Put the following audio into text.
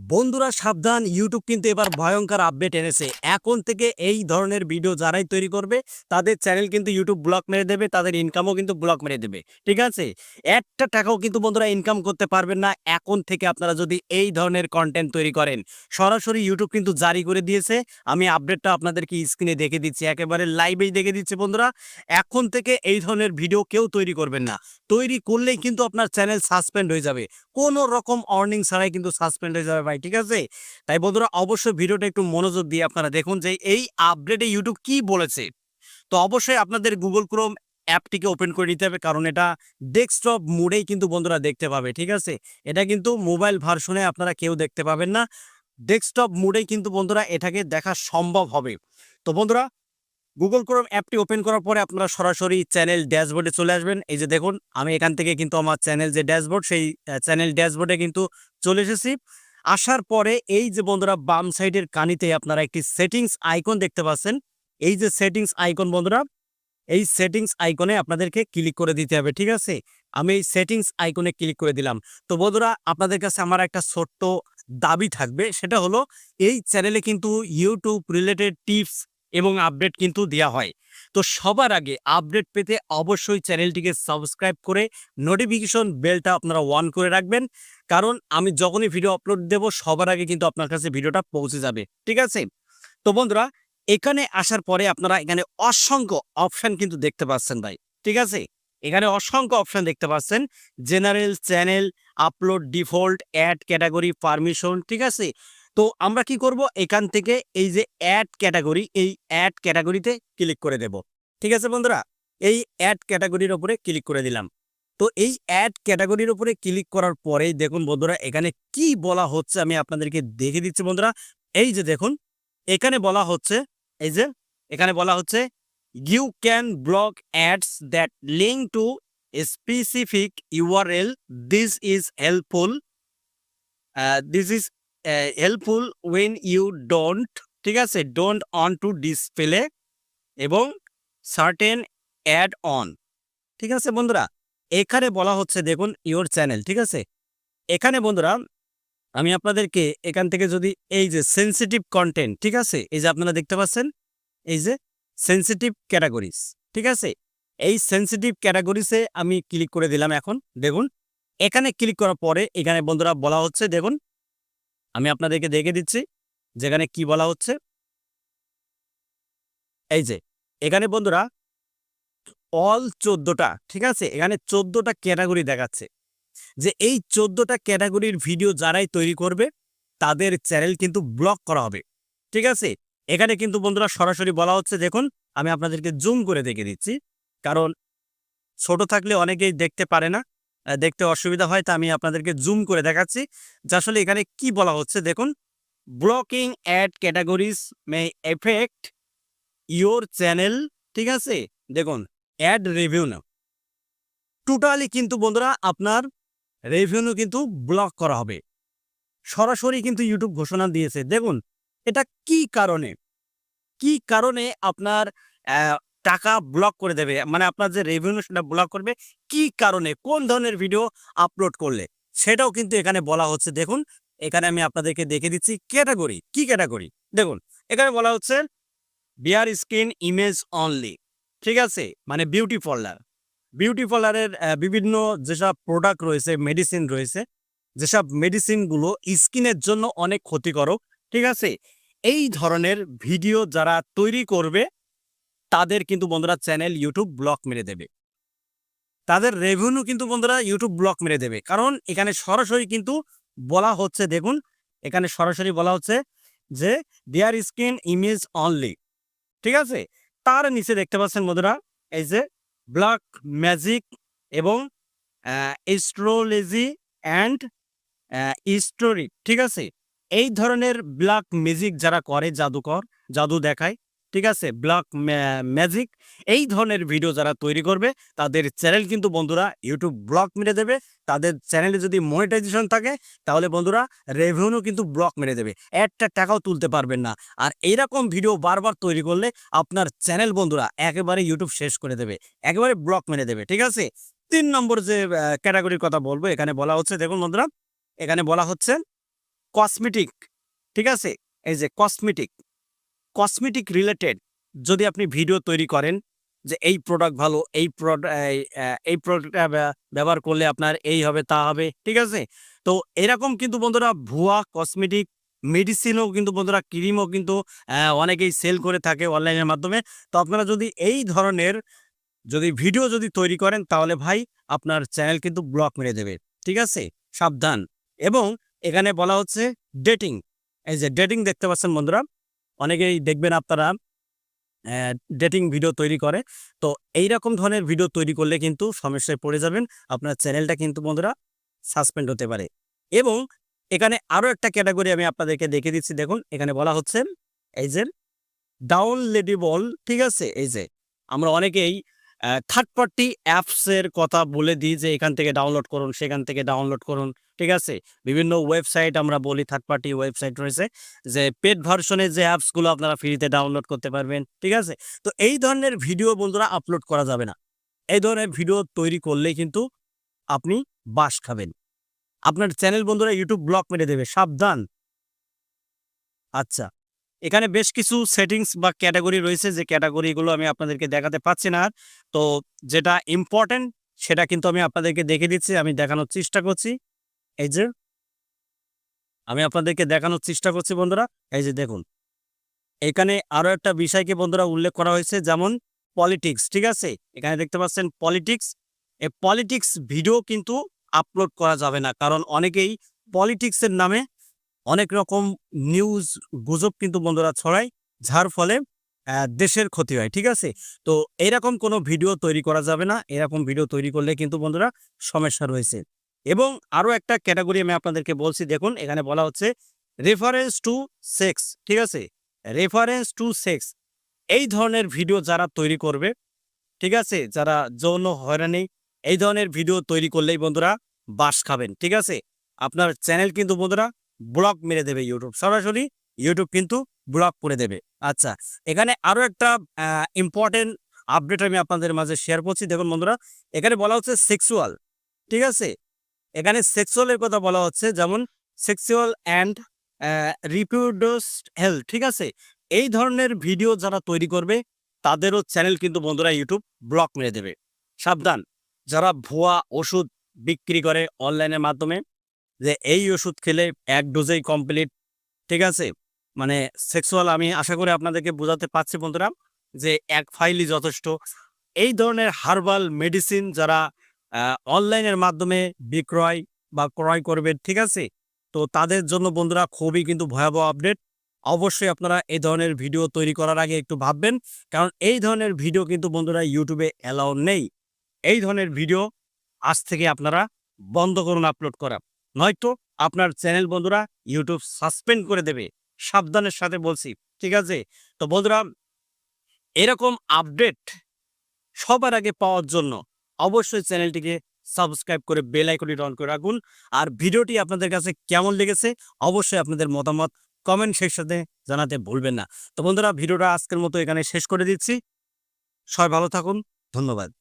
বন্ধুরা সাবধান ইউটিউব কিন্তু এবার ভয়ঙ্কর আপডেট এনেছে। এখন থেকে এই ধরনের ভিডিও যারাই তৈরি করবে, তাদের চ্যানেল কিন্তু ইউটিউব ব্লক মেরে দেবে, তাদের ইনকামও কিন্তু ব্লক মেরে দেবে। ঠিক আছে? একটা টাকাও কিন্তু বন্ধুরা ইনকাম করতে পারবেন না। এখন থেকে আপনারা যদি এই ধরনের কন্টেন্ট তৈরি করেন, সরাসরি ইউটিউব কিন্তু জারি করে দিয়েছে। আমি আপডেটটা আপনাদেরকে স্ক্রিনে দেখে দিচ্ছি, একেবারে লাইভেই দেখে দিচ্ছি বন্ধুরা। এখন থেকে এই ধরনের ভিডিও কেউ তৈরি করবেন না। তৈরি করলেই কিন্তু আপনার চ্যানেল সাসপেন্ড হয়ে যাবে। কোনো রকম অর্নিং ছাড়াই কিন্তু সাসপেন্ড হয়ে যাবে ভাই, ঠিক আছে? তাই বন্ধুরা অবশ্যই ভিডিওটা একটু মনোযোগ দিয়ে আপনারা দেখুন যে এই আপডেটে ইউটিউব কি বলেছে। তো অবশ্যই আপনাদের গুগল ক্রোম অ্যাপটিকে ওপেন করে নিতে হবে, কারণ এটা ডেস্কটপ মোডেই কিন্তু বন্ধুরা দেখতে পাবে, ঠিক আছে? এটা কিন্তু মোবাইল ভার্সনে আপনারা কেউ দেখতে পাবেন না। ডেস্কটপ মোডেই কিন্তু বন্ধুরা এটাকে দেখা সম্ভব হবে। তো বন্ধুরা গুগল ক্রোম অ্যাপটি ওপেন করার পরে আপনারা সরাসরি চ্যানেল ড্যাশবোর্ডে চলে আসবেন। এই যে দেখুন, আমি এখান থেকে কিন্তু আমার চ্যানেল যে ড্যাশবোর্ড সেই চ্যানেল ড্যাশবোর্ডে কিন্তু চলে এসেছি। আসার পরে এই যে বন্ধুরা বাম সাইডের কানিতে আপনারা একটি সেটিংস আইকন দেখতে পাচ্ছেন। এই যে সেটিংস আইকন বন্ধুরা, এই সেটিংস আইকনে আপনাদেরকে ক্লিক করে দিতে হবে, ঠিক আছে? আমি এই সেটিংস আইকনে ক্লিক করে দিলাম। তো বন্ধুরা, আপনাদের কাছে আমার একটা ছোট্ট দাবি থাকবে, সেটা হলো এই চ্যানেলে কিন্তু ইউটিউব রিলেটেড টিপস এবং আপডেট কিন্তু দেওয়া হয়। তো সবার আগে আপডেট পেতে অবশ্যই চ্যানেলটিকে সাবস্ক্রাইব করে নোটিফিকেশন বেলটা আপনারা অন করে রাখবেন। কারণ আমি যখনই ভিডিও আপলোড দেব, সবার আগে কিন্তু আপনার কাছে ভিডিওটা পৌঁছে যাবে। ঠিক আছে? তো বন্ধুরা, এখানে আসার পরে আপনারা এখানে অসংখ্য অপশন কিন্তু দেখতে পাচ্ছেন ভাই। ঠিক আছে? এখানে অসংখ্য অপশন দেখতে পাচ্ছেন। General channel upload default ad category permission ঠিক আছে? তো আমরা কি করব? এখান থেকে এই যে অ্যাড ক্যাটাগরি এই অ্যাড ক্যাটাগরিতে ক্লিক করে দেব। ঠিক আছে বন্ধুরা? এই অ্যাড ক্যাটাগরির ওপরে ক্লিক করে দিলাম। তো এই অ্যাড ক্যাটাগরির উপরে ক্লিক করার পরেই দেখুন বন্ধুরা, এখানে কি বলা হচ্ছে আমি আপনাদেরকে দেখে দিচ্ছি বন্ধুরা। এই যে দেখুন, এখানে বলা হচ্ছে, এই যে এখানে বলা হচ্ছে you can block ads that link to specific URL this is helpful this is helpful when you don't ঠিক আছে? ডোন্ট অন টু ডিসপ্লে এবং সার্টেন অ্যাড অন ঠিক আছে বন্ধুরা? এখানে বলা হচ্ছে, দেখুন ইওর চ্যানেল ঠিক আছে? এখানে বন্ধুরা, আমি আপনাদেরকে এখান থেকে যদি এই যে সেন্সিটিভ কন্টেন্ট ঠিক আছে? এই যে আপনারা দেখতে পাচ্ছেন, এই যে সেন্সিটিভ ক্যাটাগরিজ ঠিক আছে? এই সেন্সিটিভ ক্যাটাগরিসে আমি ক্লিক করে দিলাম এখন, দেখুন। এখানে ক্লিক করার পরে এখানে বন্ধুরা বলা হচ্ছে, দেখুন আমি আপনাদেরকে দেখে দিচ্ছি, যেখানে কি বলা হচ্ছে। এই যে, এখানে বন্ধুরা অল চোদ্দটা, ঠিক আছে? এখানে চোদ্দটা ক্যাটাগরি দেখাচ্ছে। যে এই চোদ্দটা ক্যাটাগরির ভিডিও যারাই তৈরি করবে, তাদের চ্যানেল কিন্তু ব্লক করা হবে, ঠিক আছে? এখানে কিন্তু বন্ধুরা সরাসরি বলা হচ্ছে, দেখুন, আমি আপনাদেরকে জুম করে দেখে দিচ্ছি। কারণ ছোট থাকলে অনেকেই দেখতে পারে না। দেখতে অসুবিধা হয়, তা আমি আপনাদেরকে জুম করে দেখাচ্ছি। যে আসলে এখানে কি বলা হচ্ছে, দেখুন। Blocking ad categories may affect your channel ঠিক আছে? দেখুন অ্যাড রেভিনিউ টোটালি কিন্তু বন্ধুরা, আপনার রেভিনিউ কিন্তু ব্লক করা হবে। সরাসরি কিন্তু ইউটিউব ঘোষণা দিয়েছে। দেখুন, এটা কি কারণে? কি কারণে আপনার টাকা ব্লক করে দেবে। মানে আপনার যে রেভিনিউ সেটা ব্লক করবে, কি কারণে? কোন ধরনের ভিডিও আপলোড করলে? সেটাও কিন্তু এখানে বলা হচ্ছে। দেখুন, এখানে আমি আপনাদেরকে দেখে দিচ্ছি ক্যাটাগরি কি ক্যাটাগরি দেখুন, এখানে বলা হচ্ছে বিয়ার স্কিন ইমেজ অনলি ঠিক আছে? মানে বিউটি পার্লার বিউটি পার্লারের বিভিন্ন যেসব প্রোডাক্ট রয়েছে মেডিসিন রয়েছে, যেসব মেডিসিনগুলো স্কিনের জন্য অনেক ক্ষতিকারক। ঠিক আছে? এই ধরনের ভিডিও যারা তৈরি করবে তাদের কিন্তু বন্ধুরা চ্যানেল ইউটিউব ব্লক মেরে দেবে। তাদের রেভিনিউ কিন্তু বন্ধুরা ইউটিউব ব্লক মেরে দেবে। কারণ এখানে সরাসরি কিন্তু বলা হচ্ছে, দেখুন, এখানে সরাসরি বলা হচ্ছে যে দেয়ার স্ক্রিন ইমেজ অনলি ঠিক আছে? তার নিচে দেখতে পাচ্ছেন বন্ধুরা, এই যে ব্ল্যাক ম্যাজিক এবং এস্ট্রোলজি অ্যান্ড স্টোরি ঠিক আছে? এই ধরনের ব্ল্যাক ম্যাজিক যারা করে, জাদুকর, জাদু দেখায় ঠিক আছে? ব্লক ম্যাজিক এই ধরনের ভিডিও যারা তৈরি করবে, তাদের চ্যানেল কিন্তু বন্ধুরা ইউটিউব ব্লক মেরে দেবে। তাদের চ্যানেলে যদি মনিটাইজেশন থাকে, তাহলে বন্ধুরা রেভিনিউ কিন্তু ব্লক মেরে দেবে। একটা টাকাও তুলতে পারবেন না। আর এইরকম ভিডিও বারবার তৈরি করলে আপনার চ্যানেল বন্ধুরা একেবারে ইউটিউব শেষ করে দেবে। একেবারে ব্লক মেরে দেবে। ঠিক আছে? তিন নম্বর যে ক্যাটাগরির কথা বলব, এখানে বলা হচ্ছে, দেখুন বন্ধুরা, এখানে বলা হচ্ছে কসমেটিক ঠিক আছে? এই যে কসমেটিক কসমেটিক রিলেটেড যদি আপনি ভিডিও তৈরি করেন যে এই প্রোডাক্ট ভালো, এই এই প্রোডাক্টটা ব্যবহার করলে আপনার এই হবে, তা হবে, ঠিক আছে? তো এরকম কিন্তু বন্ধুরা ভুয়া কসমেটিক মেডিসিনও কিন্তু বন্ধুরা ক্রিমও কিন্তু অনেকেই সেল করে থাকে অনলাইনের মাধ্যমে। তো আপনারা যদি এই ধরনের যদি ভিডিও যদি তৈরি করেন তাহলে ভাই আপনার চ্যানেল কিন্তু ব্লক মেরে দেবে, ঠিক আছে? সাবধান। এবং এখানে বলা হচ্ছে ডেটিং এই যে ডেটিং দেখতে পাচ্ছেন বন্ধুরা অনেকেই দেখবেন আপনারা ডেটিং ভিডিও তৈরি করে। তো এই রকম ধরনের ভিডিও তৈরি করলে কিন্তু সমস্যায় পড়ে যাবেন। আপনার চ্যানেলটা কিন্তু বন্ধুরা সাসপেন্ড হতে পারে। এবং এখানে আরও একটা ক্যাটাগরি আমি আপনাদেরকে দেখে দিচ্ছি। দেখুন, এখানে বলা হচ্ছে, এই যে ডাউনলোডেবল ঠিক আছে? এই যে, আমরা অনেকেই থার্ড পার্টি অ্যাপসের কথা বলে দিই যে এখান থেকে ডাউনলোড করুন, সেখান থেকে ডাউনলোড করুন, ঠিক আছে? বিভিন্ন ওয়েবসাইট আমরা বলি থার্ড পার্টি ওয়েবসাইট রয়েছে, যে পেড ভার্সনের যে অ্যাপসগুলো আপনারা ফ্রিতে ডাউনলোড করতে পারবেন, ঠিক আছে? তো এই ধরনের ভিডিও বন্ধুরা আপলোড করা যাবে না। এই ধরনের ভিডিও তৈরি করলেই কিন্তু আপনি বাস খাবেন। আপনার চ্যানেল বন্ধুরা ইউটিউব ব্লক মেরে দেবে, সাবধান। আচ্ছা। এখানে বেশ কিছু সেটিংস বা ক্যাটাগরি রয়েছে যে ক্যাটাগরিগুলো আমি আপনাদেরকে দেখাতে পাচ্ছি না। তো যেটা ইম্পর্টেন্ট সেটা কিন্তু আমি আপনাদেরকে দেখে দিচ্ছি, আমি দেখানোর চেষ্টা করছি। এই যে, আমি আপনাদেরকে দেখানোর চেষ্টা করছি বন্ধুরা, এই যে দেখুন। এখানে আরও একটা বিষয়কে বন্ধুরা উল্লেখ করা হয়েছে, যেমন পলিটিক্স ঠিক আছে? এখানে দেখতে পাচ্ছেন পলিটিক্স এই পলিটিক্স ভিডিও কিন্তু আপলোড করা যাবে না, কারণ অনেকেই পলিটিক্সের নামে অনেক রকম নিউজ গুজব কিন্তু বন্ধুরা ছড়ায়, যার ফলে দেশের ক্ষতি হয়, ঠিক আছে? তো এরকম কোনো ভিডিও তৈরি করা যাবে না, এরকম ভিডিও তৈরি করলে কিন্তু বন্ধুরা সমস্যা রয়েছে। এবং আরও একটা ক্যাটাগরি আমি আপনাদেরকে বলছি, দেখুন, এখানে বলা হচ্ছে রেফারেন্স টু সেক্স ঠিক আছে? রেফারেন্স টু সেক্স এই ধরনের ভিডিও যারা তৈরি করবে, ঠিক আছে? যারা যৌন হয়রানি, এই ধরনের ভিডিও তৈরি করলেই বন্ধুরা বাস খাবেন, ঠিক আছে? আপনার চ্যানেল কিন্তু বন্ধুরা ব্লক মেরে দেবে ইউটিউব সরাসরি ইউটিউব কিন্তু ব্লক করে দেবে। আচ্ছা এখানে আরও একটা ইম্পর্টেন্ট আপডেট আমি আপনাদের মাঝে শেয়ার করছি। দেখুন বন্ধুরা, এখানে বলা হচ্ছে সেক্সুয়াল ঠিক আছে? এখানে সেক্সুয়ালের কথা বলা হচ্ছে, যেমন সেক্সুয়াল অ্যান্ড রিপ্রোডিউস হেলথ ঠিক আছে? এই ধরনের ভিডিও যারা তৈরি করবে, তাদেরও চ্যানেল কিন্তু বন্ধুরা ইউটিউব ব্লক মেরে দেবে। সাবধান, যারা ভুয়া ওষুধ বিক্রি করে অনলাইনের মাধ্যমে যে এই ওষুধ খেলে এক ডোজেই কমপ্লিট ঠিক আছে? মানে সেক্সুয়াল আমি আশা করি আপনাদেরকে বোঝাতে পারছি বন্ধুরা যে এক ফাইলই যথেষ্ট। এই ধরনের হার্বাল মেডিসিন যারা অনলাইনের মাধ্যমে বিক্রয় বা ক্রয় করবে, ঠিক আছে? তো তাদের জন্য বন্ধুরা খুবই কিন্তু ভয়াবহ আপডেট অবশ্যই আপনারা এই ধরনের ভিডিও তৈরি করার আগে একটু ভাববেন, কারণ এই ধরনের ভিডিও কিন্তু বন্ধুরা ইউটিউবে অ্যালাউ নেই। এই ধরনের ভিডিও আজ থেকে আপনারা বন্ধ করুন আপলোড করা। নয়তো আপনার চ্যানেল বন্ধুরা ইউটিউব সাসপেন্ড করে দেবে। সাবধানের সাথে বলছি, ঠিক আছে? তো বন্ধুরা, এরকম আপডেট সবার আগে পাওয়ার জন্য অবশ্যই চ্যানেলটিকে সাবস্ক্রাইব করে বেল আইকনটি অন করে রাখুন। আর ভিডিওটি আপনাদের কাছে কেমন লেগেছে অবশ্যই আপনাদের মতামত কমেন্ট সেকশনে জানাতে ভুলবেন না। তো বন্ধুরা, ভিডিওটা আজকের মতো এখানে শেষ করে দিচ্ছি। সবাই ভালো থাকুন। ধন্যবাদ।